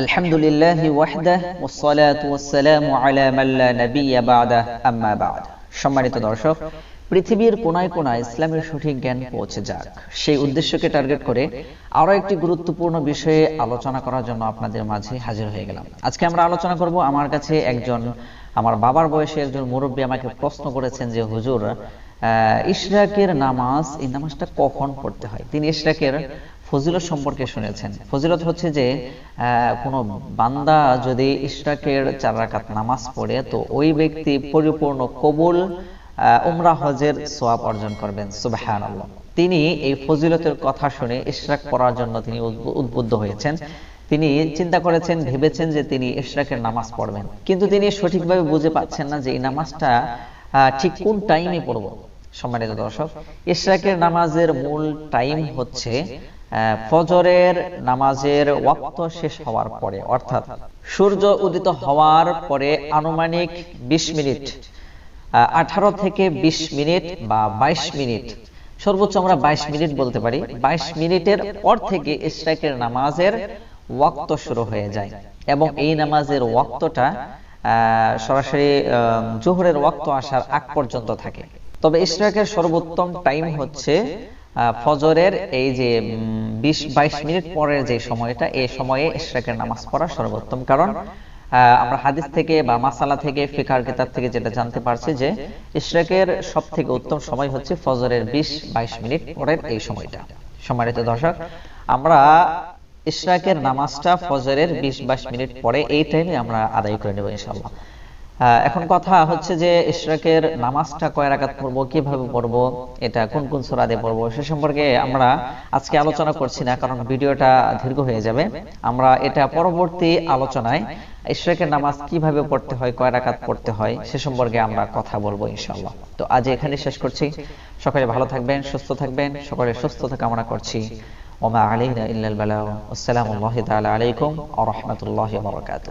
আলহামদুলিল্লাহ ওয়াহদা ওসলাত ওসালাম আলা মাল্লা নবিয়া বাদা আম্মা বাদ। সম্মানিত দর্শক, পৃথিবীর কোনায় কোনায় ইসলামের সঠিক জ্ঞান পৌঁছে যাক। সেই উদ্দেশ্যকে টার্গেট করে আরও একটি গুরুত্বপূর্ণ বিষয়ে আলোচনা করার জন্য আপনাদের মাঝে হাজির হয়ে গেলাম। আজকে আমরা আলোচনা করব আমার কাছে একজন, আমার বাবার বয়সে একজন মুরব্বী আমাকে প্রশ্ন করেছেন যে, হুজুর ইশরাকের নামাজ, এই নামাজটা কখন পড়তে হয়? তিনি ইশরাকের ফজিলত সম্পর্কে শুনেছেন। ফজিলত হচ্ছে যে কোনো বান্দা যদি ইশরাকের চার রাকাত নামাজ পড়ে, তো ওই ব্যক্তি পরিপূর্ণ কবুল উমরা হজের সোয়াব অর্জন করবেন। সুবাহান তিনি এই ফজিলতের কথা শুনে ইশরাক করার জন্য তিনি উদ্বুদ্ধ হয়েছেন। তিনি চিন্তা করেছেন, ভেবেছেন যে তিনি ইশরাকের নামাজ পড়বেন। কিন্তু তিনি সঠিকভাবে বুঝে পাচ্ছেন না যে এই নামাজটা ঠিক কোন টাইমে পড়ব। সম্মানিত দর্শক, ইশরাকের নামাজের মূল টাইম হচ্ছে ফজরের নামাজের ওয়াক্ত শেষ হওয়ার পরে, অর্থাৎ সূর্য উদিত হওয়ার পরে আনুমানিক ২০ মিনিট আঠারো থেকে ২০ মিনিট বা ২২ মিনিট, সর্বোচ্চ আমরা ২২ মিনিট বলতে পারি ২২ মিনিটের পর থেকে ইশরাকের নামাজের ওয়াক্ত শুরু হয়ে যায়। এবং এই নামাজের ওয়াক্তটা সরাসরি জোহরের ওয়াক্ত আসার আগ পর্যন্ত থাকে। তবে ইশরাকের সর্বোত্তম টাইম হচ্ছে ফজরের এই যে বিশ, বাইশ মিনিট পরের যে সময়টা এই সময়ে ইশরাকের নামাজ পড়া সর্বোত্তম। কারণ আমরা হাদিস থেকে বা মাসালা থেকে ফিকার কিতাব থেকে যেটা জানতে পারছি যে ইশরাকের সব থেকে উত্তম সময় হচ্ছে ফজরের বিশ, বাইশ মিনিট পরের এই সময়টা। সম্মানিত দর্শক, আমরা ইশরাকের নামাজটা ফজরের বিশ, বাইশ মিনিট পরে এই টাইমে আমরা আদায় করে নেব ইনশাল্লাহ এখন কথা হচ্ছে যে ইশরাকের নামাজটা কয় রাকাত পড়ব, কীভাবে পড়ব, এটা কোন কোন সূরা দিয়ে পড়ব, সে সম্পর্কে আমরা আজকে আলোচনা করছি না, কারণ ভিডিওটা দীর্ঘ হয়ে যাবে। আমরা এটা পরবর্তী আলোচনায় ইশরাকের নামাজ কীভাবে পড়তে হয়, কয় রাকাত পড়তে হয়, সে সম্পর্কে আমরা কথা বলব ইনশাআল্লাহ। তো আজ এখানে শেষ করছি। সকলে ভালো থাকবেন, সুস্থ থাকবেন সকলে সুস্থতা কামনা করছি। ওমা আলাইনা ইল্লাল বালাগ আসসালামু আলাইকুম ওয়া রাহমাতুল্লাহি ওয়া বারাকাতুহু।